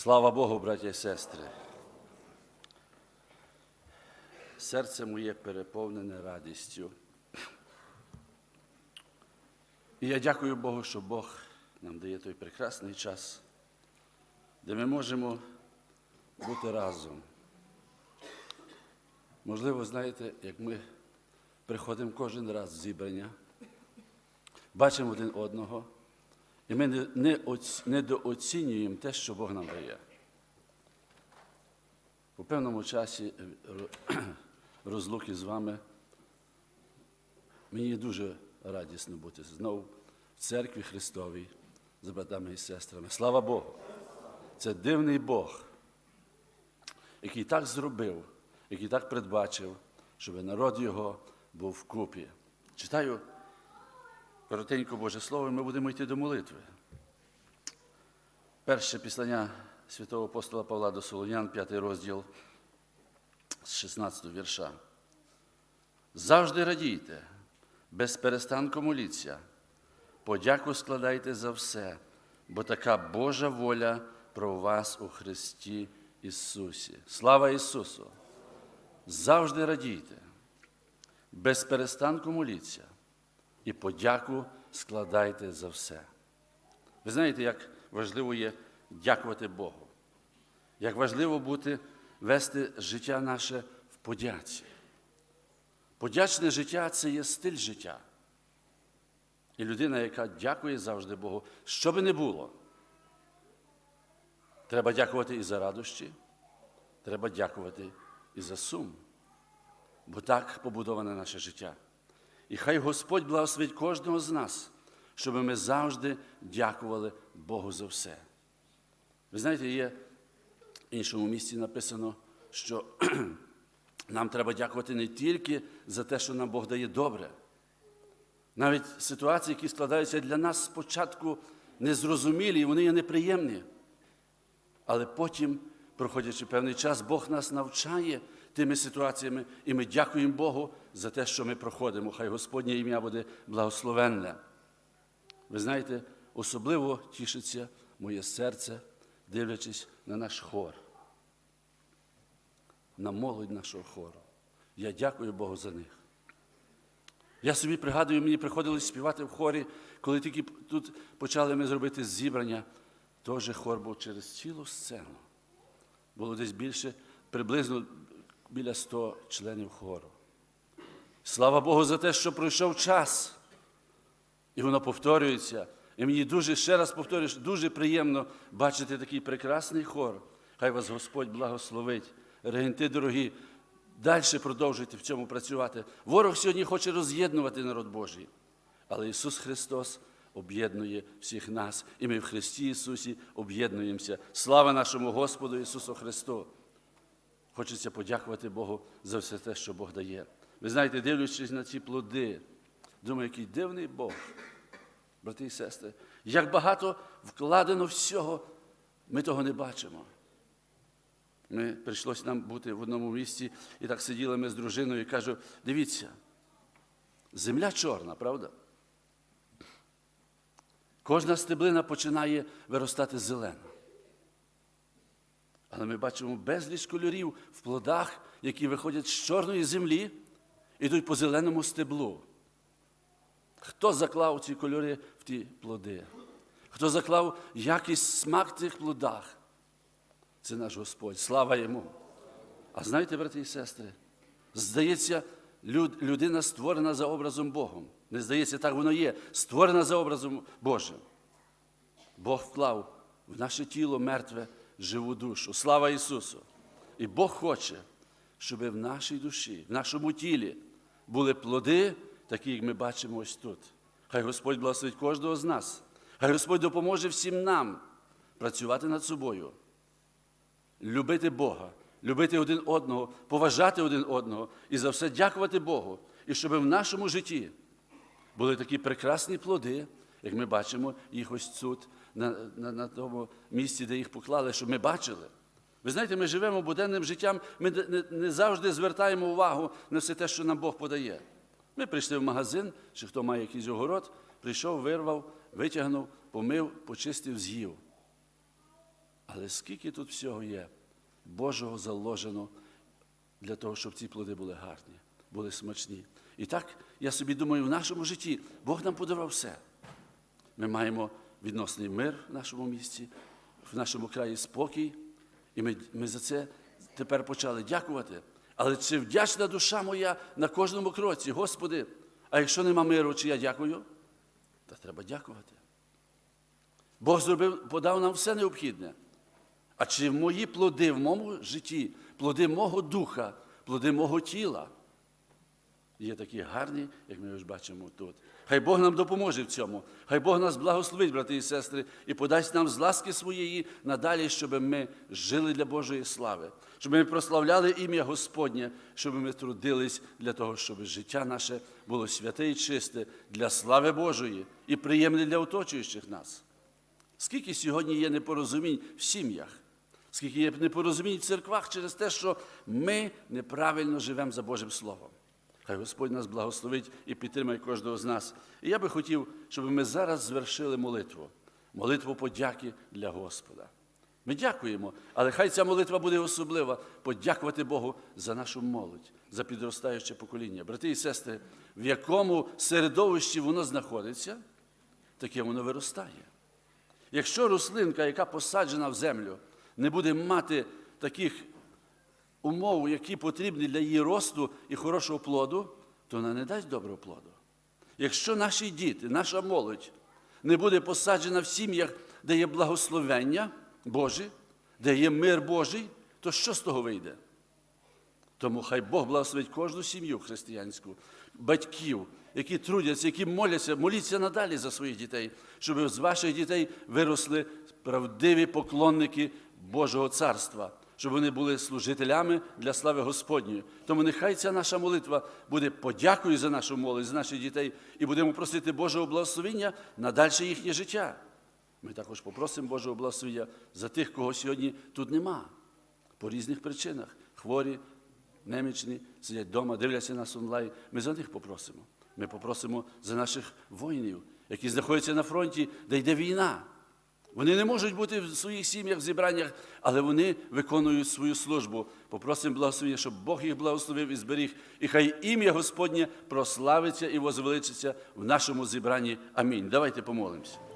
Слава Богу, браття і сестри. Серце моє переповнене радістю. І я дякую Богу, що Бог нам дає той прекрасний час, де ми можемо бути разом. Можливо, знаєте, як ми приходимо кожен раз в зібрання, бачимо один одного, і ми не, не оц- недооцінюємо те, що Бог нам дає. У певному часі е, розлуки з вами мені дуже радісно бути знову в церкві Христовій з братами і сестрами. Слава Богу! Це дивний Бог, який так зробив, який так передбачив, щоб народ його був вкупі. Читаю коротенько Боже Слово, ми будемо йти до молитви. Перше післання святого апостола Павла до Солонян, п'ятий розділ з 16 вірша. Завжди радійте, без перестанку моліться, подяку складайте за все, бо така Божа воля про вас у Христі Ісусі. Слава Ісусу! Завжди радійте, без перестанку моліться і подяку складайте за все. Ви знаєте, як важливо є дякувати Богу, як важливо бути, вести життя наше в подяці. Подячне життя це є стиль життя. І людина, яка дякує завжди Богу, що би не було. Треба дякувати і за радощі, треба дякувати і за сум. Бо так побудоване наше життя. І хай Господь благословить кожного з нас, щоб ми завжди дякували Богу за все. Ви знаєте, є в іншому місці написано, що нам треба дякувати не тільки за те, що нам Бог дає добре. Навіть ситуації, які складаються для нас спочатку незрозумілі, і вони є неприємні. Але потім, проходячи певний час, Бог нас навчає тими ситуаціями, і ми дякуємо Богу за те, що ми проходимо. Хай Господнє ім'я буде благословенне. Ви знаєте, особливо тішиться моє серце, дивлячись на наш хор, на молодь нашого хору. Я дякую Богу за них. Я собі пригадую, мені приходилось співати в хорі, коли тільки тут почали ми зробити зібрання, теж хор був через цілу сцену. Було десь більше, приблизно біля 100 членів хору. Слава Богу за те, що пройшов час. І воно повторюється. І мені дуже, ще раз повторюю, дуже приємно бачити такий прекрасний хор. Хай вас Господь благословить. Регенти дорогі, далі продовжуйте в цьому працювати. Ворог сьогодні хоче роз'єднувати народ Божий. Але Ісус Христос об'єднує всіх нас, і ми в Христі Ісусі об'єднуємося. Слава нашому Господу Ісусу Христу! Хочеться подякувати Богу за все те, що Бог дає. Ви знаєте, дивлячись на ці плоди, думаю, який дивний Бог, брати і сестри, як багато вкладено всього, ми того не бачимо. Ми прийшлося нам бути в одному місці, і так сиділи ми з дружиною і кажу: дивіться, земля чорна, правда? Кожна стеблина починає виростати зелена. Але ми бачимо безліч кольорів в плодах, які виходять з чорної землі, ідуть по зеленому стеблу. Хто заклав ці кольори в ті плоди? Хто заклав якість смак в цих плодах? Це наш Господь. Слава йому. А знаєте, брати і сестри, здається, люд- людина створена за образом Богом. Не здається, так воно є. Створена за образом Божим. Бог вклав в наше тіло мертве живу душу. Слава Ісусу! І Бог хоче, щоб в нашій душі, в нашому тілі були плоди, такі, як ми бачимо ось тут. Хай Господь благословить кожного з нас. Хай Господь допоможе всім нам працювати над собою, любити Бога, любити один одного, поважати один одного і за все дякувати Богу. І щоб в нашому житті були такі прекрасні плоди, як ми бачимо їх ось тут, на, на, на тому місці, де їх поклали, щоб ми бачили. Ви знаєте, ми живемо буденним життям, ми не, не, завжди звертаємо увагу на все те, що нам Бог подає. Ми прийшли в магазин, чи хто має якийсь огород, прийшов, вирвав, витягнув, помив, почистив, з'їв. Але скільки тут всього є, Божого заложено для того, щоб ці плоди були гарні, були смачні. І так, я собі думаю, в нашому житті Бог нам подарував все. Ми маємо відносний мир в нашому місті, в нашому краї спокій, і ми, ми за це тепер почали дякувати. Але чи вдячна душа моя на кожному кроці, Господи, а якщо нема миру, чи я дякую? Та треба дякувати. Бог зробив, подав нам все необхідне. А чи мої плоди в моєму житті, плоди мого духа, плоди мого тіла є такі гарні, як ми вже бачимо тут. Хай Бог нам допоможе в цьому. Хай Бог нас благословить, брати і сестри, і подасть нам з ласки своєї надалі, щоб ми жили для Божої слави, щоб ми прославляли ім'я Господнє, щоб ми трудились для того, щоб життя наше було святе і чисте для слави Божої і приємне для оточуючих нас. Скільки сьогодні є непорозумінь в сім'ях, скільки є непорозумінь в церквах через те, що ми неправильно живемо за Божим Словом. Хай Господь нас благословить і підтримає кожного з нас. І я би хотів, щоб ми зараз звершили молитву, молитву подяки для Господа. Ми дякуємо, але хай ця молитва буде особлива подякувати Богу за нашу молодь, за підростаюче покоління. Брати і сестри, в якому середовищі воно знаходиться, таке воно виростає. Якщо рослинка, яка посаджена в землю, не буде мати таких умов, які потрібні для її росту і хорошого плоду, то вона не дасть доброго плоду. Якщо наші діти, наша молодь не буде посаджена в сім'ях, де є благословення Боже, де є мир Божий, то що з того вийде? Тому хай Бог благословить кожну сім'ю християнську, батьків, які трудяться, які моляться, моліться надалі за своїх дітей, щоб з ваших дітей виросли правдиві поклонники Божого царства, щоб вони були служителями для слави Господньої. Тому нехай ця наша молитва буде подякою за нашу молодь, за наших дітей, і будемо просити Божого благословення на дальше їхнє життя. Ми також попросимо Божого благословення за тих, кого сьогодні тут нема, по різних причинах. Хворі, немічні, сидять вдома, дивляться нас онлайн. Ми за них попросимо. Ми попросимо за наших воїнів, які знаходяться на фронті, де йде війна. Вони не можуть бути в своїх сім'ях, в зібраннях, але вони виконують свою службу. Попросимо благословення, щоб Бог їх благословив і зберіг. І хай ім'я Господнє прославиться і возвеличиться в нашому зібранні. Амінь. Давайте помолимося.